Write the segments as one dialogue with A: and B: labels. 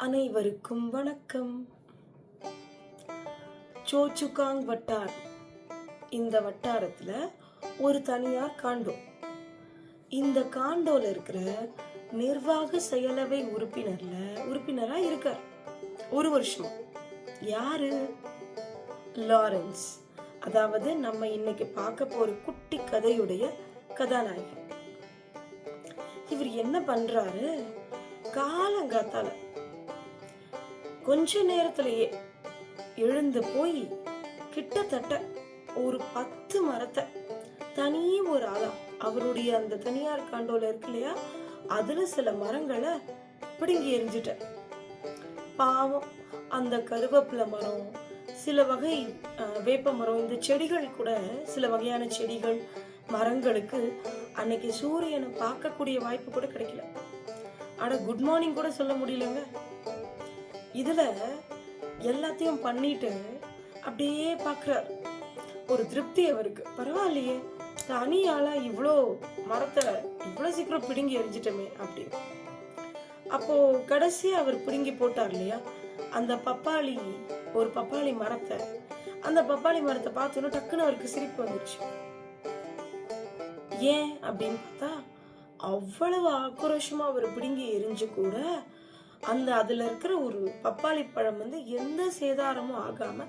A: அனைவருக்கும் வணக்கம். சோச்சுகாங் வட்டார். இந்த வட்டாரத்துல ஒரு தனியார் காண்டோ. இந்த காண்டோல இருக்கிற நிர்வாக செயலவை உறுப்பினர்ல உறுப்பினரா இருக்கார். ஒரு வருஷம். யாரு? லாரன்ஸ். அதாவது நம்ம இன்னைக்கு பார்க்க போற குட்டி கதையுடைய கதாநாயகன். இவர் என்ன பண்றாரு? காலங்காத்தால கொஞ்ச நேரத்திலேயே எழுந்து போய் கிட்டத்தட்ட ஒரு பத்து மரத்தை தனி ஒரு ஆளா அவருடைய அந்த தனியார் காண்டோல இருக்கு இல்லையா அதுல சில மரங்களை பிடுங்கி எரிஞ்சிட்ட பாவம் அந்த கருவேப்பிலை மரம் சில வகை வேப்ப மரம் இந்த செடிகள் கூட சில வகையான செடிகள் மரங்களுக்கு அன்னைக்கு சூரியனை பார்க்கக்கூடிய வாய்ப்பு கூட கிடைக்கல. ஆனா குட் மார்னிங் கூட சொல்ல முடியலங்க. இதுல எல்லாத்தையும் பண்ணிட்டு அப்படியே பார்க்கறார் ஒரு திருப்தி அவருக்கு. பரவாயில்லையே தனி ஆளா இவ்வளோ மரத்தை இவ்வளோ சீக்கிரம் பிடுங்கி எரிஞ்சிட்டோமே அப்படி அப்போ கடைசியா அவர் பிடுங்கி போட்டார் இல்லையா? அந்த பப்பாளி ஒரு பப்பாளி மரத்தை. அந்த பப்பாளி மரத்தை பார்த்தோன்னா டக்குன்னு அவருக்கு சிரிப்பு வந்துருச்சு. ஏன் அப்படின்னு பார்த்தா அவ்வளவு ஆக்ரோஷமா அவர் பிடுங்கி எரிஞ்சு கூட அந்த அதுல இருக்கிற ஒரு பப்பாளி பழம் வந்து எந்த சேதாரமும் ஆகாம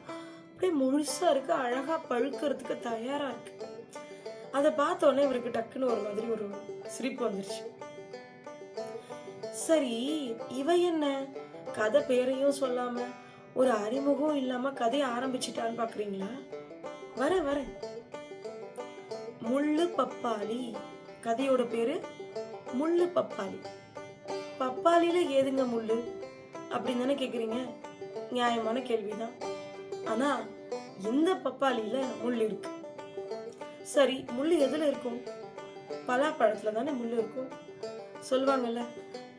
A: அப்படியே முழுசா இருக்கு அழகா பழுக்கிறதுக்கு தயாரா இருக்கு. அதை பார்த்தோன்னே உடனே இவருக்கு டக்குன்னு ஒரு மாதிரி ஒரு சிரிப்பு வந்துருச்சு. சரி இவ என்ன? கதை பேரையும் சொல்லாம ஒரு அறிமுகம் இல்லாம கதையை ஆரம்பிச்சிட்டான்னு பாக்குறீங்களா? வர வர. முள்ளு பப்பாளி. கதையோட பேரு முள்ளு பப்பாளி. பப்பாளியில ஏதுங்க முள்ளு? அப்படின்னு தானே கேக்குறீங்க? நியாயமான கேள்விதான். ஆனா இந்த பப்பாளியில முள் இருக்கு. சரி முள் எதுல இருக்கும்? பலாப்பழத்துல தானே முள் இருக்கும்? சொல்லுவாங்கல்ல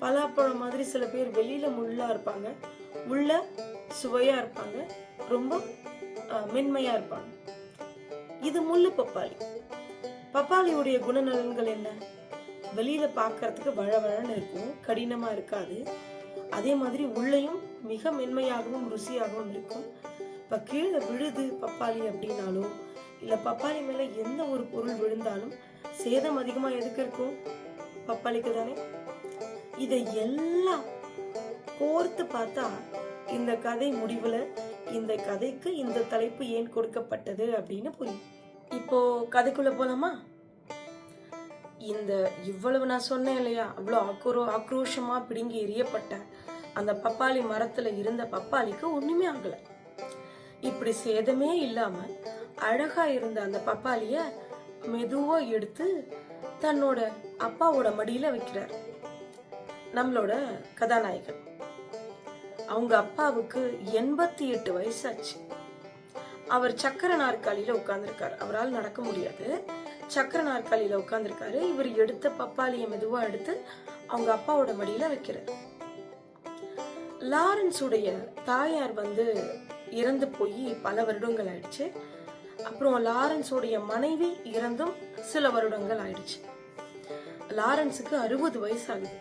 A: பலாப்பழம் மாதிரி சில பேர் வெளியில முள்ளா இருப்பாங்க. உள்ள சுவையா இருப்பாங்க. ரொம்ப மென்மையா இருப்பாங்க. இது முள்ளு பப்பாளி. பப்பாளியுடைய குணநலன்கள் என்ன? வெளியில பார்க்கறதுக்கு வழவழன்னு இருக்கும். கடினமா இருக்காது. அதே மாதிரி உள்ளேயும் மிக மென்மையாகவும் ருசியாகவும் இருக்கும். இப்ப கீழே விழுது பப்பாளி அப்படின்னாலும் இல்ல பப்பாளி மேல எந்த ஒரு பொருள் விழுந்தாலும் சேதம் அதிகமா எதுக்கு இருக்கும்? பப்பாளிக்கு தானே? இதை எல்லாம் கோர்த்து பார்த்தா இந்த கதை முடிவுல இந்த கதைக்கு இந்த தலைப்பு ஏன் கொடுக்கப்பட்டது அப்படின்னு புரியும். இப்போ கதைக்குள்ள போலாமா? இந்த இவ்வளவு நான் சொன்னேன் இல்லையா? அவ்வளோ ஆக்ரோ ஆக்ரோஷமா பிடுங்கி எரியப்பட்ட அந்த பப்பாளி மரத்துல இருந்த பப்பாளிக்கு ஒண்ணுமே ஆகலை. இப்படி சேதமே இல்லாம அழகா இருந்த அந்த பப்பாளிய மெதுவா எடுத்து தன்னோட அப்பாவோட மடியில வைக்கிறார். நம்மளோட கதாநாயகன். அவங்க அப்பாவுக்கு எண்பத்தி எட்டு வயசாச்சு. அவர் சக்கர நாற்காலியில உட்கார்ந்துருக்கார். அவரால் நடக்க முடியாது. சக்கர நாற்காலியில உட்காந்துருக்காரு இவர் எடுத்த பப்பாளியை மெதுவா எடுத்து அவங்க அப்பாவோட மடியில வைக்கிறார். லாரன்ஸ் உடைய தாயார் வந்து இறந்து போய் பல வருடங்கள் ஆயிடுச்சு. அப்புறம் லாரன்ஸுடைய மனைவி இறந்தும் சில வருடங்கள் ஆயிடுச்சு. லாரன்ஸுக்கு அறுபது வயசு ஆகுது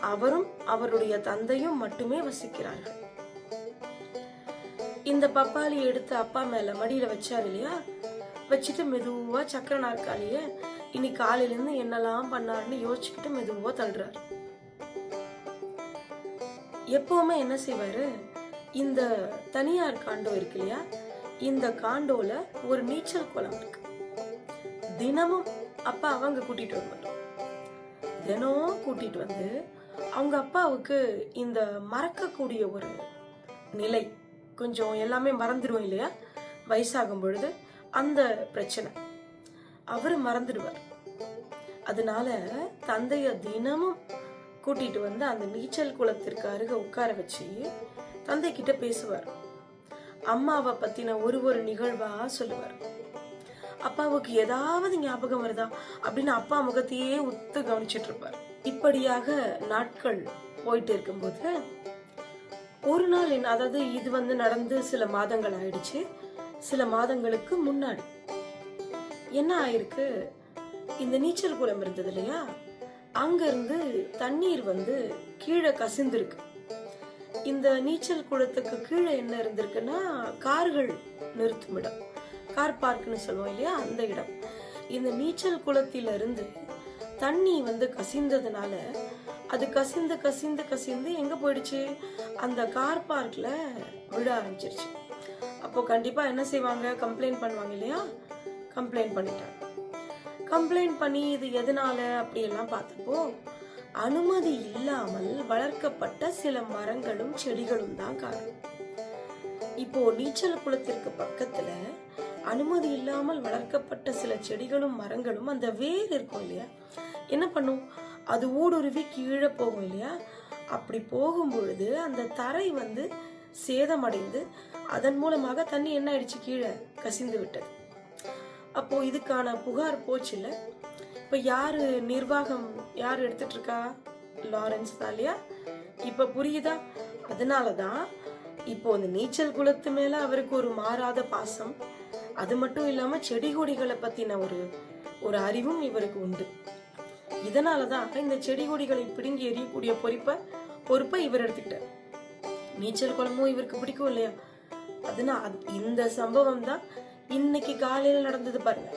A: அவரும் அவருடைய தந்தையும் மட்டுமே வசிக்கிறார்கள். இந்த பப்பாளி எடுத்து அப்பா மேல மடியில வச்சார் இல்லையா? வச்சுட்டு மெதுவா சக்கர நாற்காலிய இனி காலையில இருந்து என்னெல்லாம் பண்ணாருன்னு யோசிச்சுக்கிட்டு மெதுவா தள்ளுறாரு. எப்பவுமே என்ன செய்வாரு? இந்த தனியார் காண்டோ இருக்கு இல்லையா? இந்த காண்டோல ஒரு நீச்சல் குளம் இருக்கு. தினமும் அப்பா அவங்க கூட்டிட்டு வருவார். தினம் கூட்டிட்டு வந்து அவங்க அப்பாவுக்கு இந்த மறக்கக்கூடிய ஒரு நிலை கொஞ்சம் எல்லாமே மறந்துடுவோம் இல்லையா? வயசாகும் பொழுது அந்த பிரச்சனை. அவர் மறந்துடுவார். அதனால தந்தைய தினமும் கூட்டிட்டு வந்து அந்த நீச்சல் குளத்திற்கு அருக உட்கார வச்சு தந்தை கிட்ட பேசுவார். அம்மாவை பத்தின ஒரு ஒரு நிகழ்வா சொல்லுவார். அப்பாவுக்கு ஏதாவது ஞாபகம் வருதா அப்படின்னு அப்பா முகத்தையே உத்து கவனிச்சிட்டு இருப்பார். இப்படியாக நாட்கள் போயிட்டு இருக்கும்போது ஒரு நாள் என்ன அதாவது இது வந்து நடந்து சில மாதங்கள் ஆயிடுச்சு. சில மாதங்களுக்கு முன்னாடி. என்ன ஆயிருக்கு? இந்த நீச்சல் குளம் இருந்தது இல்லையா? அங்க இருந்து தண்ணீர் வந்து கீழே கசிந்திருக்கு. இந்த நீச்சல் குளத்துக்கு கீழே என்ன இருந்திருக்குன்னா கார்கள் நிறுத்தும் இடம். கார் பார்க்னு சொல்லுவோம் இல்லையா? அந்த இடம். இந்த நீச்சல் குளத்தில இருந்து தண்ணி வந்து கசிந்ததுனால அது கசிந்து கசிந்து கசிந்து எங்க போயிடுச்சு? அந்த கார் பார்க்ல விழ ஆரம்பிச்சிருச்சு. அப்போ கண்டிப்பாக என்ன செய்வாங்க? கம்ப்ளைண்ட் பண்ணுவாங்க இல்லையா? கம்ப்ளைண்ட் பண்ணிட்டேன் கம்ப்ளைண்ட் பண்ணி இது எதனால அப்படியெல்லாம் பார்த்தப்போ அனுமதி இல்லாமல் வளர்க்கப்பட்ட சில மரங்களும் செடிகளும் தான் காரணம். இப்போ நீச்சல் குளத்திற்கு பக்கத்துல அனுமதி இல்லாமல் வளர்க்கப்பட்ட சில செடிகளும் மரங்களும் அந்த வேர் இருக்கும் இல்லையா? என்ன பண்ணும்? அது ஊடுருவி கீழே போகும் இல்லையா? அப்படி போகும் பொழுது அந்த தரை வந்து சேதமடைந்து அதன் மூலமாக தண்ணி என்ன ஆயிடுச்சு? கீழே கசிந்து விட்டது. அப்போ இதுக்கான புகார் போச்சுல்ல இப்ப யாரு நிர்வாகம் யார் எடுத்துட்டு இருக்கா லாரன்ஸ் தான் இல்லையா? இப்ப புரியுதா? அதனாலதான் இப்போ அந்த நீச்சல் குளத்து மேல அவருக்கு ஒரு மாறாத பாசம். அது மட்டும் இல்லாம செடி கொடிகளை பத்தின ஒரு ஒரு அறிவும் இவருக்கு உண்டு. இதனாலதான் இந்த செடி கொடிகளை பிடுங்கி எறியக்கூடிய பொறுப்பை பொறுப்பை இவர் எடுத்துக்கிட்டார். நீச்சல் குளமும் இவருக்கு பிடிக்கும் இல்லையா? அதனால இந்த சம்பவம் தான் இன்னைக்கு காலையில நடந்தது பாருங்க.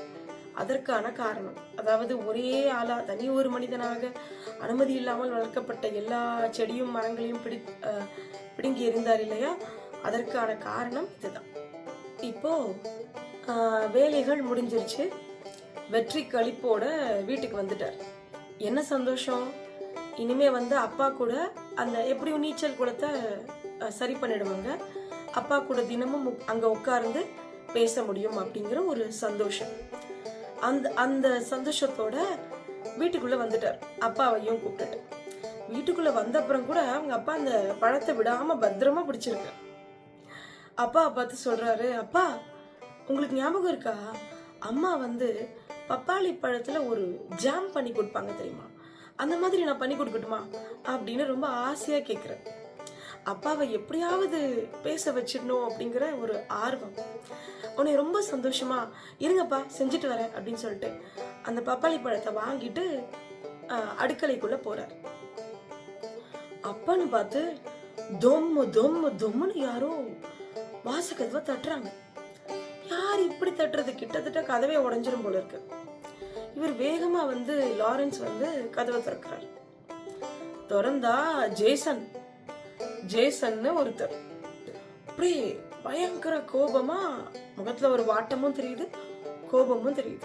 A: அதற்கான காரணம். அதாவது ஒரே ஆளா தனி ஒரு மனிதனாக அனுமதி இல்லாமல் வளர்க்கப்பட்ட எல்லா செடியும் மரங்களையும் பிடி பிடுங்கி எறிந்தார் இல்லையா? அதற்கான காரணம் இதுதான். இப்போ வேலைகள் முடிஞ்சிருச்சு. வெற்றி கழிப்போட வீட்டுக்கு வந்துட்டார். என்ன சந்தோஷம்? இனிமே வந்து அப்பா கூட அந்த எப்படியும் நீச்சல் குளத்தை சரி பண்ணிடுவாங்க. அப்பா கூட தினமும் அங்கே அங்க உட்கார்ந்து பேச முடியும் அப்படிங்கிற ஒரு சந்தோஷம். அந்த அந்த சந்தோஷத்தோட வீட்டுக்குள்ள வந்துட்டார். அப்பாவையும் கூப்பிட்டுட்டு. வீட்டுக்குள்ள வந்த அப்புறம் கூட அவங்க அப்பா அந்த பழத்தை விடாம பத்திரமா பிடிச்சிருக்கு அப்பா பார்த்து சொல்றாரு அப்பா உங்களுக்கு ஞாபகம் இருக்கா? அம்மா வந்து பப்பாளி பழத்துல ஒரு ஜாம் பண்ணி கொடுப்பாங்க தெரியுமா? அந்த மாதிரி நான் பண்ணி கொடுக்கட்டுமா? அப்படின்னு ரொம்ப ஆசையா கேட்குறேன் அப்பாவை எப்படியாவது பேச வச்சிடணும் அப்படிங்கிற ஒரு ஆர்வம். உன்னை ரொம்ப சந்தோஷமா இருங்கப்பா செஞ்சுட்டு வரேன் அப்படின்னு சொல்லிட்டு அந்த பப்பாளி பழத்தை வாங்கிட்டு அடுக்கலைக்குள்ள போறார். அப்பான்னு பார்த்து தொம்மு தொம்மு தொம்முன்னு யாரோ வாசக்கதவை தட்டுறாங்க. யார் இப்படி தட்டுறது? கிட்டத்தட்ட கதவே உடைஞ்சிரும் போல இருக்கு. இவர் வேகமா வந்து லாரன்ஸ் வந்து கதவை திறக்கிறார். திறந்தா ஜேசன் ஜேசன்னு ஒருத்தர். அப்படியே பயங்கர கோபமா முகத்துல ஒரு வாட்டமும் தெரியுது கோபமும் தெரியுது.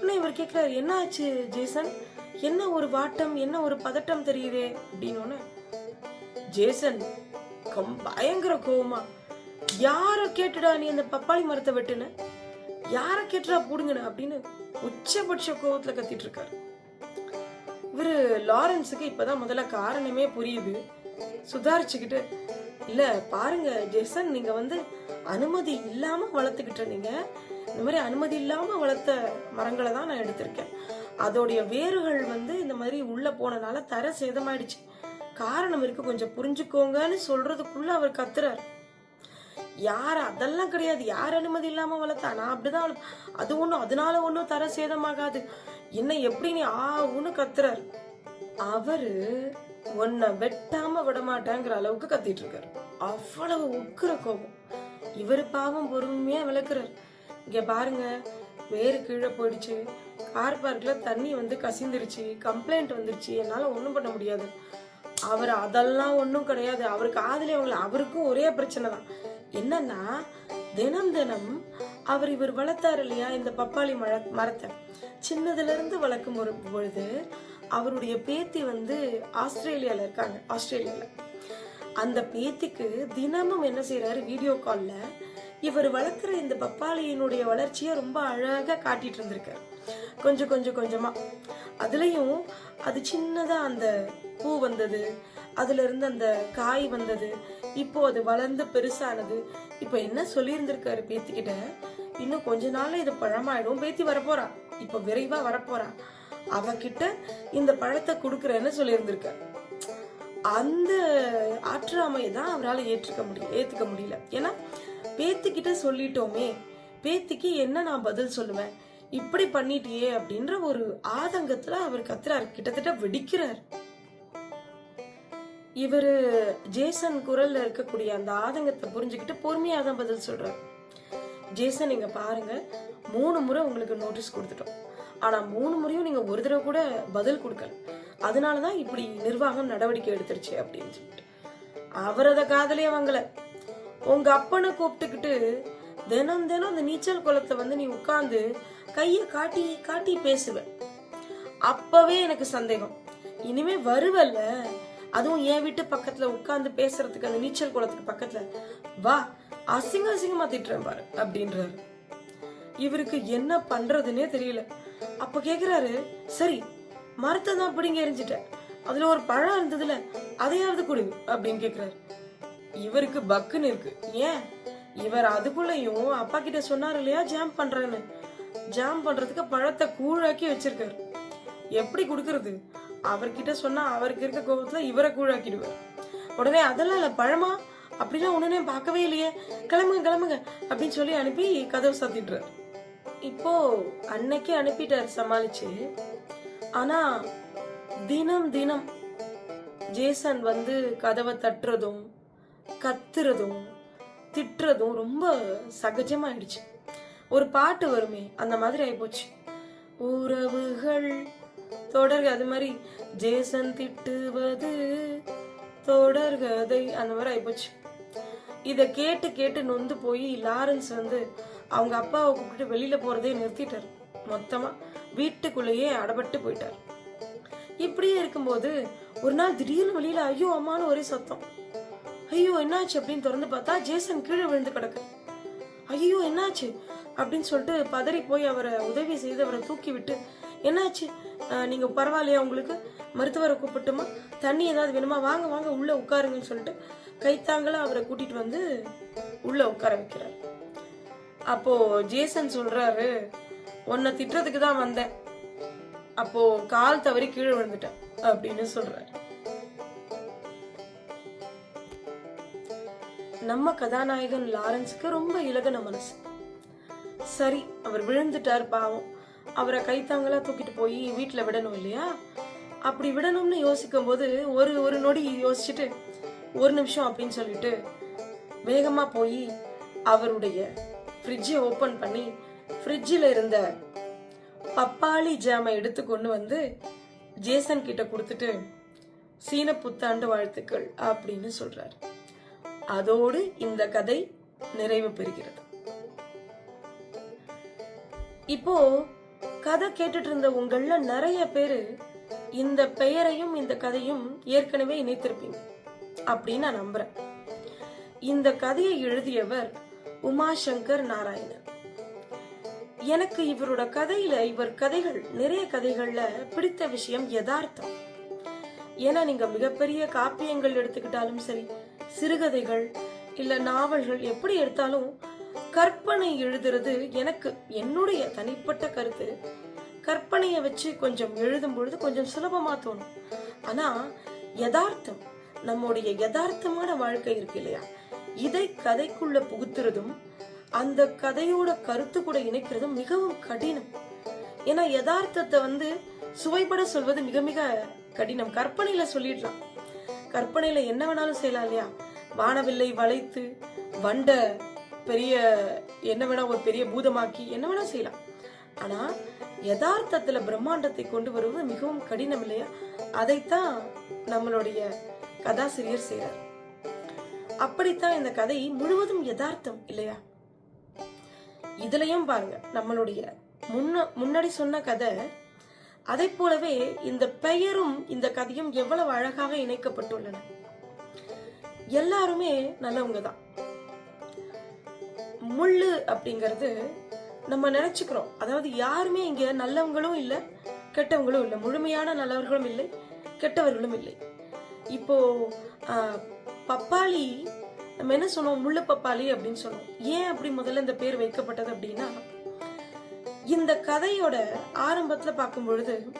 A: ஆனா இவர் கேட்கிறாரு என்ன ஆச்சு ஜேசன்? என்ன ஒரு வாட்டம் என்ன ஒரு பதட்டம் தெரியுதே? அப்படின்னு ஜேசன் கம் பயங்கர கோபமா யார கேட்டுடா நீ அந்த பப்பாளி மரத்தை வெட்டுன? யார கேட்டுடா புடுங்கன? அப்படின்னு உச்சபட்ச கோபத்துல கத்திட்டு இருக்காரு. இவரு லாரன்ஸுக்கு இப்பதான் முதல்ல காரணமே புரியுது. சுதாரிச்சுக்கிட்டு இல்ல பாருங்க ஜெசன் நீங்க வந்து அனுமதி இல்லாம வளர்த்துக்கிட்டு இருந்தீங்க. இந்த மாதிரி அனுமதி இல்லாம வளர்த்த மரங்களை தான் நான் எடுத்திருக்கேன். அதோடைய வேர்கள் வந்து இந்த மாதிரி உள்ள போனனால தர சேதமாயிடுச்சு. காரணம் இருக்கு கொஞ்சம் புரிஞ்சுக்கோங்கன்னு சொல்றதுக்குள்ள அவர் கத்துறாரு. யார் அதெல்லாம் கிடையாது. யார் அனுமதி இல்லாம வளர்த்தா? நான் அப்படிதான் அது ஒண்ணும் அதனால ஒன்றும் தர சேதமாகாது. என்ன எப்படி நீ ஆ உன்னு கத்துறாரு. அவரு உன்னை வெட்டாம விடமாட்டேங்கிற அளவுக்கு கத்திட்டு இருக்காரு அவ்வளவு உக்கிர கோபம். இவரு பாவம் பொறுமையா விளக்குறாரு. இங்க பாருங்க வேறு கீழே போயிடுச்சு. கார் பார்க்ல தண்ணி வந்து கசிந்துருச்சு கம்ப்ளைண்ட் வந்துருச்சு. என்னால ஒண்ணும் பண்ண முடியாது. அவர் அதெல்லாம் ஒண்ணும் கிடையாது. அவருக்கு காதலி அவங்கள அவருக்கும் ஒரே பிரச்சனை தான். என்னன்னா தினம் தினம் அவர் இவர் வளர்த்தாரு இல்லையா இந்த பப்பாளி மர மரத்தை. சின்னதுல இருந்து வளர்க்கும் ஒரு பொழுது அவருடைய பேத்தி வந்து ஆஸ்திரேலியால இருக்காங்க ஆஸ்திரேலியால. அந்த பேத்திக்கு தினமும் என்ன செய்யறாரு வீடியோ கால்ல இவர் வளர்க்குற இந்த பப்பாளியினுடைய வளர்ச்சியை ரொம்ப அழகா காட்டிட்டு இருந்திருக்காரு. கொஞ்சம் கொஞ்சம் கொஞ்சமாக அதுலயும் அது சின்னதா அந்த பூ வந்தது அதுல இருந்து அந்த காய் வந்தது இப்போ அது வளர்ந்து பெருசானது. இப்போ என்ன சொல்லியிருந்திருக்காரு பேத்திக்கிட்ட? இன்னும் கொஞ்ச நாள்ல இது பழமாயிடும். பேத்தி வரப்போறா. இப்போ விரைவா வரப்போறா. அவகிட்ட இந்த பழத்தை கொடுக்குறேன்னு சொல்லியிருந்திருக்க. அந்த ஆற்றாமையை தான் அவரால் ஏற்றுக்க முடியல ஏத்துக்க முடியல. ஏன்னா பேத்திக்கிட்ட சொல்லிட்டோமே பேத்திக்கு என்ன நான் பதில் சொல்லுவேன்? இப்படி பண்ணிட்டியே அப்படின்ற ஒரு ஆதங்கத்துல அவர் கத்துறாரு. கிட்டத்தட்ட வெடிக்கிறார். இவரு ஜேசன் குரல்ல இருக்கக்கூடிய அந்த ஆதங்கத்தை புரிஞ்சுக்கிட்டு பொறுமையா தான் பதில் சொல்றாரு. ஜேசன் நீங்க பாருங்க. மூணு முறை உங்களுக்கு நோட்டீஸ் கொடுத்துட்டோம். ஆனா மூணு முறையும் நீங்க ஒரு தடவை கூட பதில் கொடுக்கல. அதனாலதான் இப்படி நிர்வாகம் நடவடிக்கை எடுத்துருச்சு அப்படின்னு சொல்லிட்டு. அவர் காதலே வாங்கல. உங்க அப்பனை கூப்பிட்டுக்கிட்டு தினம் தினம் அந்த நீச்சல் குளத்தை வந்து நீ உட்கார்ந்து கைய காட்டி காட்டி பேசுவ. அப்பவே எனக்கு சந்தேகம். இனிமே வருவல்ல. அதுவும் என் வீட்டு பக்கத்துல உட்கார்ந்து பேசுறதுக்கு அந்த நீச்சல் குளத்துக்கு பக்கத்துல வா அசிங்க அசிங்கமா திட்டுறேன் பாரு அப்படின்றாரு. இவருக்கு என்ன பண்றதுன்னே தெரியல. அப்ப கேக்குறாரு சரி மரத்தை தான் பிடிங்க எரிஞ்சிட்டேன் அதுல ஒரு பழம் இருந்ததுல அதையாவது குடி அப்படின்னு கேக்குறாரு. இவருக்கு பக்குன்னு இருக்கு. ஏன்? இவர் அதுக்குள்ளயும் அப்பா கிட்ட சொன்னார் இல்லையா ஜாம் பண்றேன்னு. ஜாம் பண்றதுக்கு பழத்தை கூழாக்கி வச்சிருக்காரு. எப்படி கொடுக்கறது? அவர்கிட்ட சொன்னா அவருக்கு இருக்க கோபத்துல இவரை கூழாக்கிடுவார். உடனே அதெல்லாம் இல்ல பழமா? அப்படிலாம் உடனே பார்க்கவே இல்லையே. கிளம்புங்க கிளம்புங்க அப்படின்னு சொல்லி அனுப்பி கதவு சாத்திட்டுறாரு. இப்போ அன்னைக்கே அனுப்பிட்டாரு சமாளிச்சு. ஆனா தினம் தினம் ஜேசன் வந்து கதவை தட்டுறதும் கத்துறதும் திட்டுறதும் ரொம்ப சகஜமாயிடுச்சு. ஒரு பாட்டு வருமே அந்த மாதிரி ஆயிப்போச்சு. உறவுகள் தொடர் அது மாதிரி ஜேசன் திட்டுவது தொடர்கதை அந்த மாதிரி ஆயிப்போச்சு. இதை கேட்டு கேட்டு நொந்து போய் லாரன்ஸ் வந்து அவங்க அப்பாவை கூப்பிட்டு வெளியில போறதே நிறுத்திட்டார். மொத்தமா வீட்டுக்குள்ளேயே அடபட்டு போயிட்டார். இப்படியே இருக்கும்போது ஒரு நாள் திடீர்னு வெளியில ஐயோ அம்மான்னு ஒரே சத்தம். ஐயோ என்னாச்சு அப்படின்னு திறந்து பார்த்தா ஜேசன் கீழே விழுந்து கிடக்கு. ஐயோ என்னாச்சு அப்படின்னு சொல்லிட்டு பதறி போய் அவரை உதவி செய்து அவரை தூக்கி விட்டு என்னாச்சு? நீங்க பரவாயில்லையா உங்களுக்கு? மருத்துவரை கூப்பிட்டுமா? தண்ணி ஏதாவது வேணுமா? வாங்க வாங்க உள்ள உட்காருங்கன்னு சொல்லிட்டு கைத்தாங்கள அவரை கூட்டிட்டு வந்து உள்ள உட்கார வைக்கிறார். அப்போ ஜேசன் சொல்றாரு உன்னை திட்டுறதுக்கு தான் வந்தேன். அப்போ கால் தவறி கீழே விழுந்துட்டேன் அப்படின்னு சொல்றாரு. நம்ம கதாநாயகன் லாரன்ஸுக்கு ரொம்ப இலகன மனசு. சரி அவர் விழுந்துட்டார் பாவம். அவரை கைத்தாங்களா தூக்கிட்டு போய் வீட்டுல விடணும் இல்லையா? அப்படி விடணும்னு யோசிக்கும் போது ஒரு ஒரு நொடி யோசிச்சுட்டு ஒரு நிமிஷம் அப்படின்னு சொல்லிட்டு வேகமா போய் அவருடைய ஃப்ரிட்ஜை ஓப்பன் பண்ணி ஃப்ரிட்ஜில் இருந்த பப்பாளி ஜாமை எடுத்து கொண்டு வந்து ஜேசன் கிட்ட கொடுத்துட்டு சீன புத்தாண்டு வாழ்த்துக்கள் அப்படின்னு சொல்றாரு. அதோடு இந்த கதை நிறைவு பெறுகிறது. இப்போ கதை கேட்டுட்டு இருந்த உங்கள நிறைய பேரு இந்த பெயரையும் இந்த கதையும் ஏற்கனவே இணைத்திருப்பீங்க அப்படின்னு நான் நம்புறேன். இந்த கதையை எழுதியவர் உமாசங்கர் நாராயணன். எனக்கு இவரோட கதையில இவர் கதைகள் நிறைய கதைகள்ல பிடித்த விஷயம் யதார்த்தம். ஏன்னா நீங்க மிகப்பெரிய காப்பியங்கள் எடுத்துக்கிட்டாலும் சரி சிறுகதைகள் இல்ல நாவல்கள் எப்படி எடுத்தாலும் கற்பனை எழுதுறது எனக்கு என்னுடைய தனிப்பட்ட கருத்து. கற்பனையை வச்சு கொஞ்சம் எழுதும் பொழுது கொஞ்சம் சுலபமா தோணும். ஆனா யதார்த்தம் நம்முடைய யதார்த்தமான வாழ்க்கை இருக்கு இல்லையா? இதை கதைக்குள்ள புகுத்துறதும் அந்த கதையோட கருத்து கூட இணைக்கிறதும் மிகவும் கடினம். ஏன்னா யதார்த்தத்தை வந்து சுவைபட சொல்வது மிக மிக கடினம். கற்பனையில சொல்லிடலாம். கற்பனையில என்ன வேணாலும் செய்யலாம் இல்லையா? வானவில்லை வளைத்து வண்ட பெரிய என்ன வேணா ஒரு பெரிய பூதமாக்கி என்ன வேணா செய்யலாம். ஆனா யதார்த்தத்துல பிரம்மாண்டத்தை கொண்டு வருவது மிகவும் கடினம் இல்லையா? அதைத்தான் நம்மளுடைய கதாசிரியர் செய்றார். அப்படித்தான் இந்த கதை முழுவதும் யதார்த்தம் இல்லையா? இதுலயும் பாருங்க நம்மளுடைய முன்ன முன்னாடி சொன்ன கதை அதை போலவே இந்த பெயரும் இந்த கதையும் எவ்வளவு அழகாக இணைக்கப்பட்டுள்ளன. எல்லாருமே நல்லவங்க தான் முள்ளு அப்படிங்கிறது நம்ம நினைச்சுக்கிறோம். அதாவது யாருமே இங்க நல்லவங்களும் இல்ல கெட்டவங்களும் இல்லை. முழுமையான நல்லவர்களும் இல்லை கெட்டவர்களும் இல்லை. இப்போ ஆஹ், பப்பாளி நம்ம என்ன சொன்னோம் முள்ளு பப்பாளி அப்படின்னு சொன்னோம் ஏன் அப்படி முதல்ல இந்த பேர் வைக்கப்பட்டது அப்படின்னா இந்த கதையோட ஆரம்பத்துல பார்க்கும் பொழுது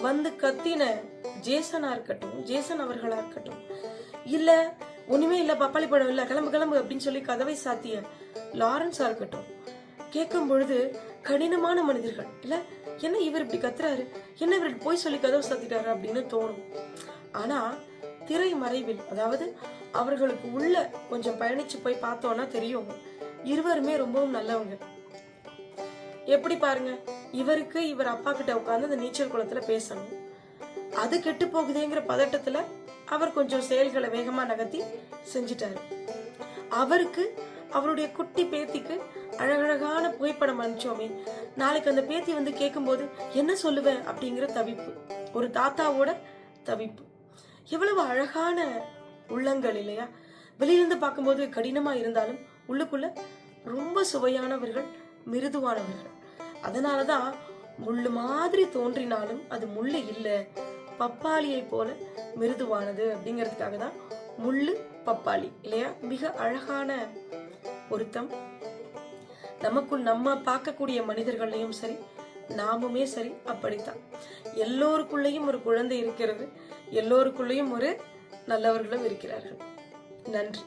A: வந்து கத்தின ஜேசனா இருக்கட்டும் ஜேசன் அவர்களா இருக்கட்டும் இல்ல ஒண்ணுமே இல்ல பப்பாளி படம் இல்ல கிளம்பு கிளம்பு அப்படின்னு சொல்லி கதவை சாத்திய லாரன்ஸா இருக்கட்டும் கேட்கும் பொழுது கடினமான மனிதர்கள் இல்ல என்ன இவர் இப்படி கத்துறாரு? என்ன இவர் போய் சொல்லி கதவை சாத்திட்டாரு அப்படின்னு தோணும். ஆனா திரை மறைவில் அதாவது அவர்களுக்கு உள்ள கொஞ்சம் பயணிச்சு போய் பார்த்தோம்னா தெரியும். இருவருமே ரொம்பவும் நல்லவங்க. எப்படி பாருங்க இவருக்கு இவர் அப்பா கிட்ட உட்கார்ந்து அந்த நீச்சல் குளத்துல பேசணும். அது கெட்டு போகுதேங்கிற பதட்டத்துல அவர் கொஞ்சம் செயல்களை வேகமா நகர்த்தி செஞ்சிட்டாரு. அவருக்கு அவருடைய குட்டி பேத்திக்கு அழகழகான புகைப்படம் அனுப்பிச்சோமே. நாளைக்கு அந்த பேத்தி வந்து கேட்கும்போது என்ன சொல்லுவேன் அப்படிங்கிற தவிப்பு. ஒரு தாத்தாவோட தவிப்பு. எவ்வளவு அழகான உள்ளங்கள் இல்லையா? வெளியிலிருந்து பார்க்கும்போது கடினமா இருந்தாலும் உள்ளுக்குள்ள ரொம்ப சுவையானவர்கள் மிருதுவானவர்கள். அதனாலதான் முள்ளு மாதிரி தோன்றினாலும் அது முள்ளு இல்ல பப்பாளியை போல மிருதுவானது அப்படிங்கிறதுக்காக தான் முள்ளு பப்பாளி இல்லையா? மிக அழகான பொருத்தம். நமக்குள் நம்ம பார்க்கக்கூடிய மனிதர்களையும் சரி நாமுமே சரி அப்படித்தான். எல்லோருக்குள்ளேயும் ஒரு குழந்தை இருக்கிறது. எல்லோருக்குள்ளேயும் ஒரு நல்லவர்களும் இருக்கிறார்கள். நன்றி.